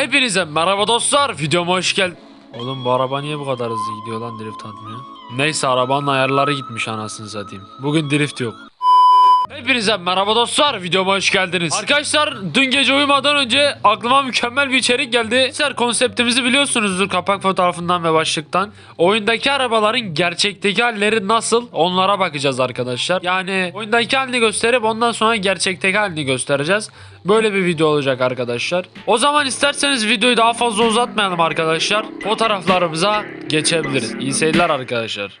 Hepinize merhaba dostlar. Videoma hoş gel. Oğlum bu araba niye bu kadar hızlı gidiyor lan drift atmıyor? Neyse arabanın ayarları gitmiş anasını satayım. Bugün drift yok. Hepinize merhaba dostlar. Videoma hoş geldiniz. Arkadaşlar dün gece uyumadan önce aklıma mükemmel bir içerik geldi. Arkadaşlar konseptimizi biliyorsunuzdur kapak fotoğrafından ve başlıktan. Oyundaki arabaların gerçekteki halleri nasıl onlara bakacağız arkadaşlar. Yani oyundaki halini gösterip ondan sonra gerçekteki halini göstereceğiz. Böyle bir video olacak arkadaşlar. O zaman isterseniz videoyu daha fazla uzatmayalım arkadaşlar. Fotoğraflarımıza geçebiliriz. İyi seyirler arkadaşlar.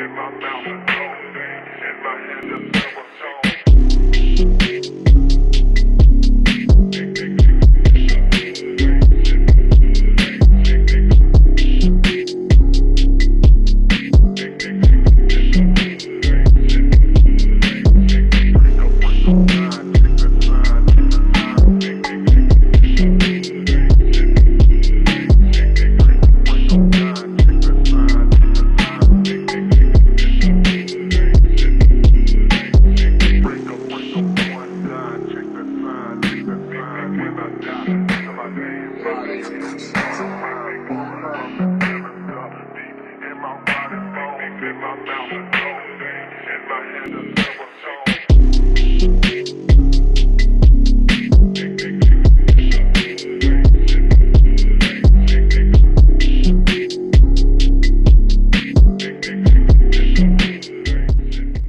In my mouth, no thing in my hand, a silver tone.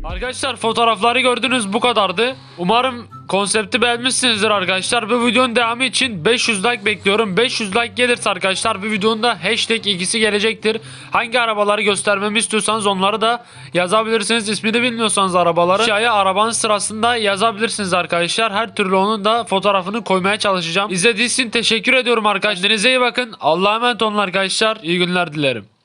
Arkadaşlar fotoğrafları gördünüz bu kadardı. Umarım konsepti beğenmişsinizdir arkadaşlar. Bu videonun devamı için 500 like bekliyorum. 500 like gelirse arkadaşlar bu videonun da hashtag ikisi gelecektir. Hangi arabaları göstermemi istiyorsanız onları da yazabilirsiniz. İsmini bilmiyorsanız arabaları aşağıya arabanın sırasında yazabilirsiniz arkadaşlar. Her türlü onun da fotoğrafını koymaya çalışacağım. İzlediğiniz için teşekkür ediyorum arkadaşlar. Kendinize iyi bakın. Allah'a emanet olun arkadaşlar. İyi günler dilerim.